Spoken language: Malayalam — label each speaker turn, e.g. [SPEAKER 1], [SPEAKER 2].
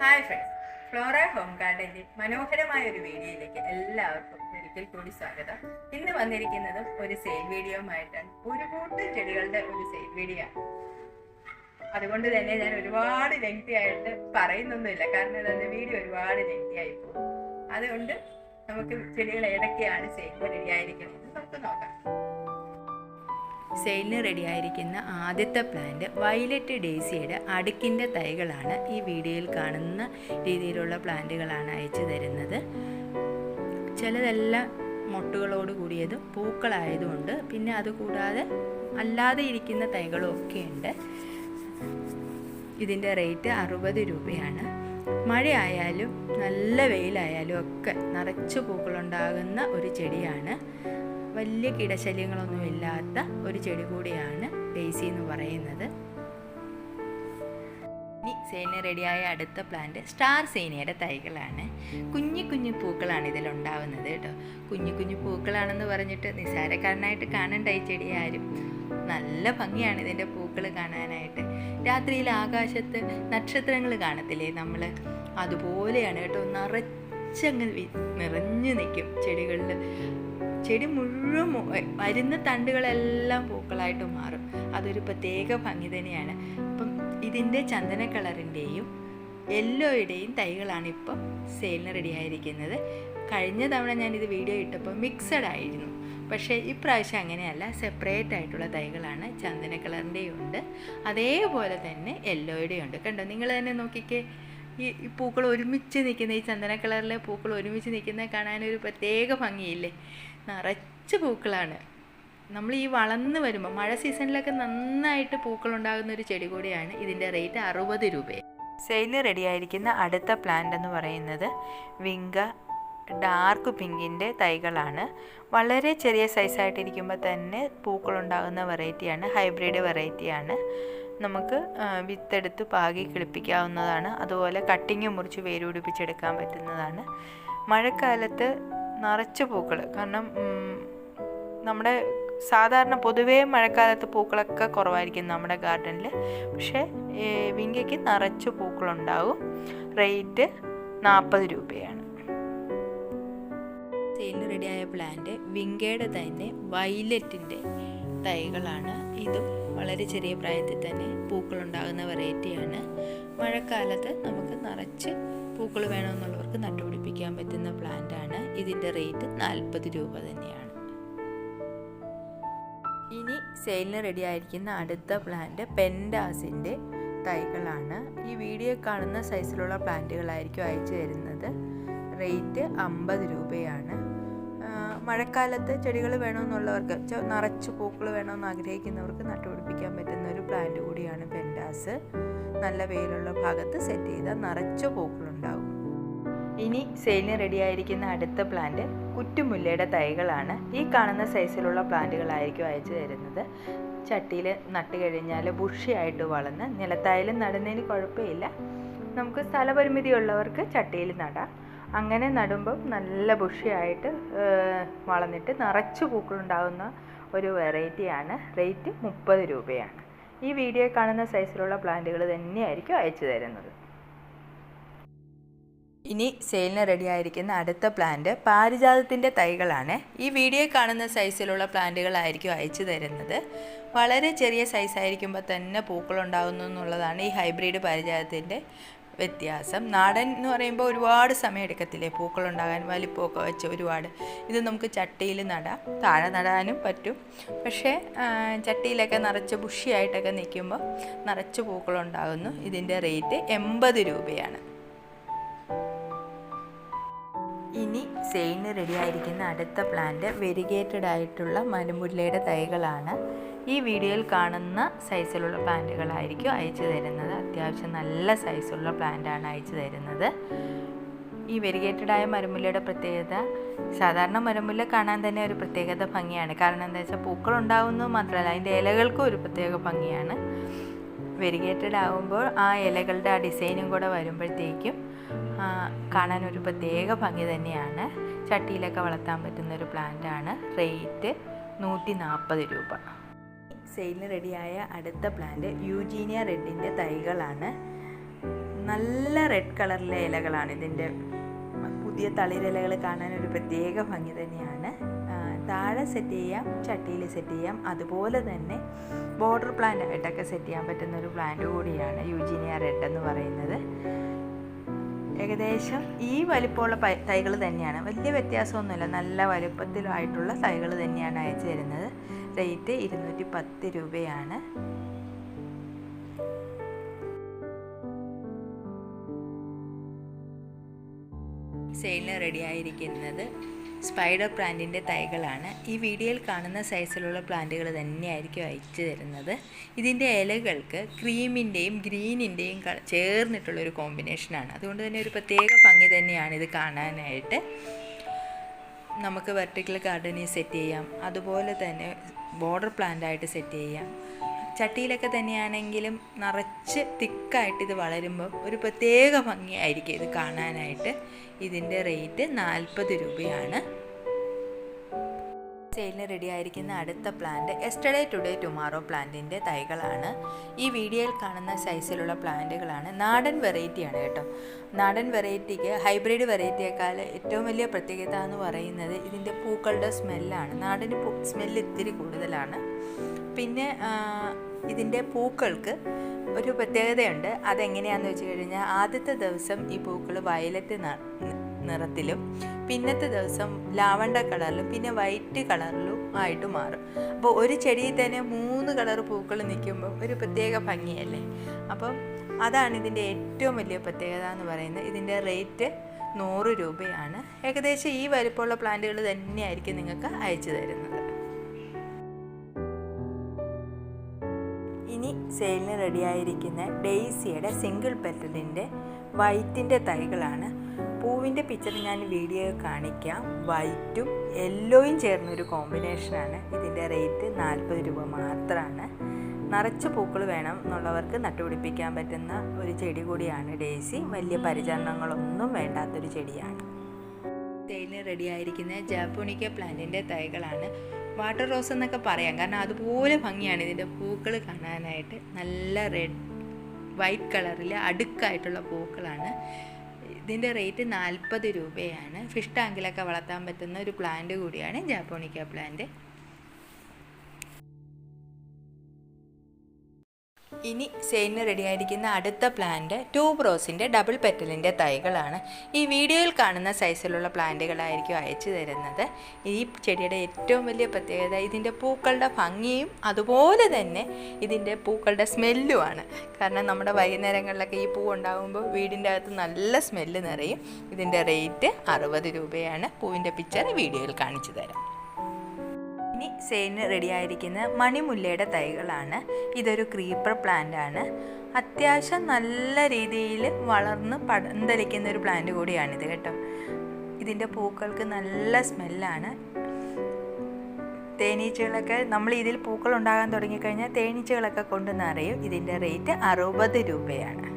[SPEAKER 1] ഹായ് ഫ്രണ്ട്സ് ഫ്ലോറ ഹോം ഗാർഡന്റെ മനോഹരമായ ഒരു വീഡിയോയിലേക്ക് എല്ലാവർക്കും ഒരിക്കൽ കൂടി സ്വാഗതം. ഇന്ന് വന്നിരിക്കുന്നത് ഒരു സെയിൽ വീഡിയോയുമായിട്ടാണ് ഒരു കൂട്ടം ചെടികളുടെ ഒരു സെയിൽ വീഡിയോ ആണ്. അതുകൊണ്ട് തന്നെ ഞാൻ ഒരുപാട് ലെങ്തി ആയിട്ട് പറയുന്നൊന്നുമില്ല. കാരണം ഇതെന്റെ വീഡിയോ ഒരുപാട് ലെങ്തി ആയി പോകും. അതുകൊണ്ട് നമുക്ക് ചെടികൾ ഏതൊക്കെയാണ് സെയിൽ റെഡി ആയിരിക്കുന്നത്? നമുക്ക് നോക്കാം. സെയിലിന് റെഡിയായിരിക്കുന്ന ആദ്യത്തെ പ്ലാന്റ് വയലറ്റ് ഡേസിയുടെ അടുക്കിന്റെ തൈകളാണ് ഈ വീഡിയോയിൽ കാണുന്ന രീതിയിലുള്ള പ്ലാന്റുകളാണ് അയച്ചു തരുന്നത്. ചിലതെല്ലാം മുട്ടുകളോട് കൂടിയതും പൂക്കളായതുകൊണ്ട് പിന്നെ അതുകൂടാതെ അല്ലാതെ ഇരിക്കുന്ന തൈകളും ഒക്കെ ഉണ്ട് ഇതിന്റെ റേറ്റ് അറുപത് രൂപയാണ്. മഴയായാലും നല്ല വെയിലായാലും ഒക്കെ നിറച്ച് പൂക്കളുണ്ടാകുന്ന ഒരു ചെടിയാണ്. വലിയ കീടശല്യങ്ങളൊന്നും ഇല്ലാത്ത ഒരു ചെടി കൂടിയാണ് ഡെയ്സി എന്ന് പറയുന്നത്. ഇനി സേന റെഡിയായ അടുത്ത പ്ലാന്റ് സ്റ്റാർ സേനയുടെ തൈകളാണ്. കുഞ്ഞു കുഞ്ഞു പൂക്കളാണ് ഇതിലുണ്ടാവുന്നത് കേട്ടോ. കുഞ്ഞു കുഞ്ഞു പൂക്കളാണെന്ന് പറഞ്ഞിട്ട് നിസ്സാരക്കാരനായിട്ട് കാണണ്ട ഈ ചെടി ആരും. നല്ല ഭംഗിയാണ് ഇതിന്റെ പൂക്കൾ കാണാനായിട്ട്. രാത്രിയിൽ ആകാശത്ത് നക്ഷത്രങ്ങൾ കാണത്തില്ലേ നമ്മൾ അതുപോലെയാണ് കേട്ടോ. നിറച്ചങ്ങ് നിറഞ്ഞു നിൽക്കും ചെടികളിൽ ചെടി മുഴുവൻ വരുന്ന തണ്ടുകളെല്ലാം പൂക്കളായിട്ട് മാറും. അതൊരു പ്രത്യേക ഭംഗി തന്നെയാണ്. അപ്പം ഇതിന്റെ ചന്ദന കളറിന്റെയും യെല്ലോയുടെയും തൈകളാണ് ഇപ്പം സെയിലിന് റെഡി ആയിരിക്കുന്നത്. കഴിഞ്ഞ തവണ ഞാനിത് വീഡിയോ ഇട്ടപ്പോൾ മിക്സഡ് ആയിരുന്നു. പക്ഷേ ഇപ്രാവശ്യം അങ്ങനെയല്ല. സെപ്പറേറ്റ് ആയിട്ടുള്ള തൈകളാണ് ചന്ദന കളറിന്റെയും ഉണ്ട്. അതേപോലെ തന്നെ യെല്ലോയുടെയും ഉണ്ട്. കണ്ടോ? നിങ്ങൾ തന്നെ നോക്കിക്കേ. ഈ പൂക്കൾ ഒരുമിച്ച് നിൽക്കുന്ന ഈ ചന്ദന കളറിലെ പൂക്കൾ ഒരുമിച്ച് നിൽക്കുന്ന കാണാൻ ഒരു പ്രത്യേക ഭംഗിയില്ലേ? നിറച്ച് പൂക്കളാണ്. നമ്മൾ ഈ വളർന്ന് വരുമ്പോൾ മഴ സീസണിലൊക്കെ നന്നായിട്ട് പൂക്കൾ ഉണ്ടാകുന്ന ഒരു ചെടി കൂടിയാണ്. ഇതിന്റെ റേറ്റ് അറുപത് രൂപ. സെയിലിന് റെഡിയായിരിക്കുന്ന അടുത്ത പ്ലാന്റ് എന്ന് പറയുന്നത് വിങ്ക ഡാർക്ക് പിങ്കിന്റെ തൈകളാണ്. വളരെ ചെറിയ സൈസായിട്ടിരിക്കുമ്പോൾ തന്നെ പൂക്കൾ ഉണ്ടാകുന്ന വെറൈറ്റിയാണ് ഹൈബ്രിഡ് വെറൈറ്റിയാണ്. നമുക്ക് വിത്തെടുത്ത് പാകി കിളിപ്പിക്കാവുന്നതാണ്. അതുപോലെ കട്ടിങ് മുറിച്ച് വേരുപിടിപ്പിച്ചെടുക്കാൻ പറ്റുന്നതാണ്. മഴക്കാലത്ത് നിറച്ച് പൂക്കൾ കാരണം നമ്മുടെ സാധാരണ പൊതുവേ മഴക്കാലത്ത് പൂക്കളൊക്കെ കുറവായിരിക്കും നമ്മുടെ ഗാർഡനിൽ പക്ഷേ വിങ്കയ്ക്ക് നിറച്ച് പൂക്കളുണ്ടാവും. റേറ്റ് നാൽപ്പത് രൂപയാണ്. സെയിലിന് റെഡിയായ പ്ലാന്റ് വിങ്കയുടെ തന്നെ വൈലറ്റിന്റെ തൈകളാണ്. ഇതും വളരെ ചെറിയ പ്രായത്തിൽ തന്നെ പൂക്കളുണ്ടാകുന്ന വെറൈറ്റിയാണ് മഴക്കാലത്ത് നമുക്ക് നിറച്ച് പൂക്കൾ വേണമെന്നുള്ളവർക്ക് നട്ടുപിടിപ്പിക്കാൻ പറ്റുന്ന പ്ലാന്റ് ആണ്. ഇതിന്റെ റേറ്റ് നാൽപ്പത് രൂപ തന്നെയാണ്. ഇനി സെയിലിന് റെഡി ആയിരിക്കുന്ന അടുത്ത പ്ലാന്റ് പെൻഡാസിന്റെ തൈകളാണ്. ഈ വീഡിയോ കാണുന്ന സൈസിലുള്ള പ്ലാന്റുകളായിരിക്കും അയച്ചു തരുന്നത്. റേറ്റ് അമ്പത് രൂപയാണ്. മഴക്കാലത്ത് ചെടികൾ വേണമെന്നുള്ളവർക്ക് നിറച്ച് പൂക്കൾ വേണമെന്ന് ആഗ്രഹിക്കുന്നവർക്ക് നട്ടുപിടിപ്പിക്കാൻ പറ്റുന്ന ഒരു പ്ലാന്റ് കൂടിയാണ് പെൻഡാസ് നല്ല വെയിലുള്ള ഭാഗത്ത് സെറ്റ് ചെയ്താൽ നിറച്ച് പൂക്കളുണ്ടാവും ഇനി സെയിലിന് റെഡിയായിരിക്കുന്ന അടുത്ത പ്ലാന്റ് കുറ്റുമുല്ലയുടെ തൈകളാണ്. ഈ കാണുന്ന സൈസിലുള്ള പ്ലാന്റുകളായിരിക്കും അയച്ചു തരുന്നത്. ചട്ടിയിൽ നട്ട് കഴിഞ്ഞാൽ ബുഷിയായിട്ട് വളർന്ന് നിലത്തായാലും നടുന്നതിന് കുഴപ്പമില്ല. നമുക്ക് സ്ഥലപരിമിതി ഉള്ളവർക്ക് ചട്ടിയിൽ നടാം. അങ്ങനെ നടുമ്പം നല്ല ബുഷിയായിട്ട് വളർന്നിട്ട് നിറച്ച് പൂക്കളുണ്ടാകുന്ന ഒരു വെറൈറ്റിയാണ് റേറ്റ് മുപ്പത് രൂപയാണ്. ഈ വീഡിയോ കാണുന്ന സൈസിലുള്ള പ്ലാന്റുകൾ തന്നെയായിരിക്കും അയച്ചു തരുന്നത്. ഇനി സെയിലിന് റെഡിയായിരിക്കുന്ന അടുത്ത പ്ലാന്റ് പാരിജാതത്തിന്റെ തൈകളാണ്. ഈ വീഡിയോ കാണുന്ന സൈസിലുള്ള പ്ലാന്റുകളായിരിക്കും അയച്ചു തരുന്നത്. വളരെ ചെറിയ സൈസായിരിക്കുമ്പോൾ തന്നെ പൂക്കളുണ്ടാകുന്നു എന്നുള്ളതാണ് ഈ ഹൈബ്രിഡ് പാരിജാതത്തിന്റെ വ്യത്യാസം. നാടൻ എന്ന് പറയുമ്പോൾ ഒരുപാട് സമയം എടുക്കത്തില്ലേ പൂക്കളുണ്ടാകാൻ വലിപ്പമൊക്കെ വെച്ച് ഒരുപാട്. ഇത് നമുക്ക് ചട്ടിയിൽ നടാം. താഴെ നടാനും പറ്റും. പക്ഷേ ചട്ടിയിലൊക്കെ നിറച്ച് ബുഷിയായിട്ടൊക്കെ നിൽക്കുമ്പോൾ നിറച്ച് പൂക്കളുണ്ടാകുന്നു. ഇതിന്റെ റേറ്റ് എൺപത് രൂപയാണ്. ഇനി സെയിന് റെഡിയായിരിക്കുന്ന അടുത്ത പ്ലാന്റ് വെരിഗേറ്റഡ് ആയിട്ടുള്ള മനുമുല്ലയുടെ തൈകളാണ്. ഈ വീഡിയോയിൽ കാണുന്ന സൈസിലുള്ള പ്ലാന്റുകളായിരിക്കും അയച്ചു തരുന്നത്. അത്യാവശ്യം നല്ല സൈസുള്ള പ്ലാന്റാണ് അയച്ചു തരുന്നത്. ഈ വെരിഗേറ്റഡ് ആയ മരമുല്ലയുടെ പ്രത്യേകത സാധാരണ മരമുല്ല കാണാൻ തന്നെ ഒരു പ്രത്യേകത ഭംഗിയാണ്. കാരണം എന്താ വെച്ചാൽ പൂക്കൾ ഉണ്ടാവുന്നത് മാത്രമല്ല അതിന്റെ ഇലകൾക്കും ഒരു പ്രത്യേക ഭംഗിയാണ്. വെരിഗേറ്റഡ് ആകുമ്പോൾ ആ ഇലകളുടെ ആ ഡിസൈനും കൂടെ വരുമ്പോഴത്തേക്കും കാണാൻ ഒരു പ്രത്യേക ഭംഗി തന്നെയാണ്. ചട്ടിയിലൊക്കെ വളർത്താൻ പറ്റുന്ന ഒരു പ്ലാന്റാണ്. റേറ്റ് നൂറ്റി നാൽപ്പത് രൂപ. സെയിലിന് റെഡിയായ അടുത്ത പ്ലാന്റ് യൂജീനിയ റെഡിന്റെ തൈകളാണ്. നല്ല റെഡ് കളറിലെ ഇലകളാണ് ഇതിന്റെ പുതിയ തളിരിലകൾ കാണാൻ ഒരു പ്രത്യേക ഭംഗി തന്നെയാണ്. താഴെ സെറ്റ് ചെയ്യാം ചട്ടിയിൽ സെറ്റ് ചെയ്യാം. അതുപോലെ തന്നെ ബോർഡർ പ്ലാന്റ് ആയിട്ടൊക്കെ സെറ്റ് ചെയ്യാൻ പറ്റുന്ന ഒരു പ്ലാന്റ് കൂടിയാണ് യൂജീനിയ റെഡ് എന്ന് പറയുന്നത്. ഏകദേശം ഈ വലിപ്പമുള്ള തൈകൾ തന്നെയാണ്. വലിയ വ്യത്യാസമൊന്നുമില്ല. നല്ല വലുപ്പത്തിലായിട്ടുള്ള തൈകൾ തന്നെയാണ് അയച്ചു തരുന്നത്. റേറ്റ് ഇരുന്നൂറ്റി പത്ത് രൂപയാണ്. സെയിലിന് റെഡിയായിരിക്കുന്നത് സ്പൈഡർ പ്ലാന്റിന്റെ തൈകളാണ്. ഈ വീഡിയോയിൽ കാണുന്ന സൈസിലുള്ള പ്ലാന്റുകൾ തന്നെയായിരിക്കും അയച്ചു തരുന്നത്. ഇതിന്റെ ഇലകൾക്ക് ക്രീമിന്റെയും ഗ്രീനിന്റെയും ചേർന്നിട്ടുള്ളൊരു കോമ്പിനേഷനാണ് അതുകൊണ്ട് തന്നെ ഒരു പ്രത്യേക ഭംഗി തന്നെയാണ് ഇത് കാണാനായിട്ട്. നമുക്ക് വെർട്ടിക്കൽ ഗാർഡനിൽ സെറ്റ് ചെയ്യാം. അതുപോലെ തന്നെ ബോർഡർ പ്ലാന്റ് ആയിട്ട് സെറ്റ് ചെയ്യാം. ചട്ടിയിലൊക്കെ തന്നെയാണെങ്കിലും നിറച്ച് തിക്കായിട്ട് ഇത് വളരുമ്പോൾ ഒരു പ്രത്യേക ഭംഗിയായിരിക്കും ഇത് കാണാനായിട്ട്. ഇതിന്റെ റേറ്റ് നാൽപ്പത് രൂപയാണ്. സെയിലിന് റെഡി ആയിരിക്കുന്ന അടുത്ത പ്ലാന്റ് എസ്റ്റഡേ ടുഡേ ടുമാറോ പ്ലാന്റിന്റെ തൈകളാണ്. ഈ വീഡിയോയിൽ കാണുന്ന സൈസിലുള്ള പ്ലാന്റുകളാണ്. നാടൻ വെറൈറ്റിയാണ് കേട്ടോ. നാടൻ വെറൈറ്റിക്ക് ഹൈബ്രിഡ് വെറൈറ്റിയേക്കാൾ ഏറ്റവും വലിയ പ്രത്യേകത എന്ന് പറയുന്നത് ഇതിന്റെ പൂക്കളുടെ സ്മെല്ലാണ് നാടന് സ്മെല്ല് ഇത്തിരി കൂടുതലാണ്. പിന്നെ ഇതിന്റെ പൂക്കൾക്ക് ഒരു പ്രത്യേകതയുണ്ട്. അതെങ്ങനെയാണെന്ന് വെച്ച് കഴിഞ്ഞാൽ ആദ്യത്തെ ദിവസം ഈ പൂക്കൾ വയലറ്റ് നിറത്തിലും പിന്നത്തെ ദിവസം ലാവണ്ട കളറിലും പിന്നെ വൈറ്റ് കളറിലും ആയിട്ട് മാറും. അപ്പോൾ ഒരു ചെടിയിൽ തന്നെ മൂന്ന് കളർ പൂക്കൾ നിൽക്കുമ്പോൾ ഒരു പ്രത്യേക ഭംഗിയല്ലേ? അപ്പം അതാണ് ഇതിന്റെ ഏറ്റവും വലിയ പ്രത്യേകത എന്ന് പറയുന്നത്. ഇതിന്റെ റേറ്റ് നൂറ് രൂപയാണ്. ഏകദേശം ഈ വലിപ്പമുള്ള പ്ലാന്റുകൾ തന്നെയായിരിക്കും നിങ്ങൾക്ക് അയച്ചു തരുന്നത്. ഇനി സെയിലിന് റെഡിയായിരിക്കുന്ന ഡെയ്സിയുടെ സിംഗിൾ പെറ്റലിന്റെ വൈറ്റിന്റെ തൈകളാണ്. പൂവിന്റെ പിക്ചർ ഞാൻ വീഡിയോ കാണിക്കാം. വൈറ്റും യെല്ലോയും ചേർന്നൊരു കോമ്പിനേഷനാണ് ഇതിന്റെ റേറ്റ് നാൽപ്പത് രൂപ മാത്രമാണ് നിറച്ച് പൂക്കൾ വേണം എന്നുള്ളവർക്ക് നട്ടുപിടിപ്പിക്കാൻ പറ്റുന്ന ഒരു ചെടി കൂടിയാണ് ഡേസി. വലിയ പരിചരണങ്ങളൊന്നും വേണ്ടാത്തൊരു ചെടിയാണ്. സെയിലിന് റെഡിയായിരിക്കുന്ന ജാപ്പോണിക്ക പ്ലാന്റിന്റെ തൈകളാണ്. വാട്ടർ റോസ് എന്നൊക്കെ പറയാം. കാരണം അതുപോലെ ഭംഗിയാണ് ഇതിന്റെ പൂക്കൾ കാണാനായിട്ട്. നല്ല റെഡ് വൈറ്റ് കളറിൽ അടുക്കായിട്ടുള്ള പൂക്കളാണ്. ഇതിന്റെ റേറ്റ് നാൽപ്പത് രൂപയാണ്. ഫിഷ് ടാങ്കിലൊക്കെ വളർത്താൻ പറ്റുന്ന ഒരു പ്ലാന്റ് കൂടിയാണ് ജാപ്പോണിക്ക പ്ലാന്റ്. ഇനി സെയിലിന് റെഡിയായിരിക്കുന്ന അടുത്ത പ്ലാന്റ് ട്യൂബ് റോസിന്റെ ഡബിൾ പെറ്റലിന്റെ തൈകളാണ്. ഈ വീഡിയോയിൽ കാണുന്ന സൈസിലുള്ള പ്ലാന്റുകളായിരിക്കും അയച്ചു തരുന്നത്. ഈ ചെടിയുടെ ഏറ്റവും വലിയ പ്രത്യേകത ഇതിന്റെ പൂക്കളുടെ ഭംഗിയും അതുപോലെ തന്നെ ഇതിന്റെ പൂക്കളുടെ സ്മെല്ലുമാണ്. കാരണം നമ്മുടെ വൈകുന്നേരങ്ങളിലൊക്കെ ഈ പൂ ഉണ്ടാകുമ്പോൾ വീടിന്റെ അകത്ത് നല്ല സ്മെല്ല് നിറയും. ഇതിന്റെ റേറ്റ് അറുപത് രൂപയാണ്. പൂവിന്റെ പിക്ചർ വീഡിയോയിൽ കാണിച്ചു തരാം. ഇനി സെയിന് റെഡിയായിരിക്കുന്ന മണിമുല്ലയുടെ തൈകളാണ്. ഇതൊരു ക്രീപ്പർ പ്ലാന്റ് ആണ്. അത്യാവശ്യം നല്ല രീതിയിൽ വളർന്ന് പടന്തലിക്കുന്ന ഒരു പ്ലാന്റ് കൂടിയാണിത് കേട്ടോ. ഇതിന്റെ പൂക്കൾക്ക് നല്ല സ്മെല്ലാണ് തേനീച്ചകളൊക്കെ നമ്മൾ ഇതിൽ പൂക്കൾ ഉണ്ടാകാൻ തുടങ്ങിക്കഴിഞ്ഞാൽ തേനീച്ചകളൊക്കെ കൊണ്ട് നിറയും. ഇതിന്റെ റേറ്റ് അറുപത് രൂപയാണ്.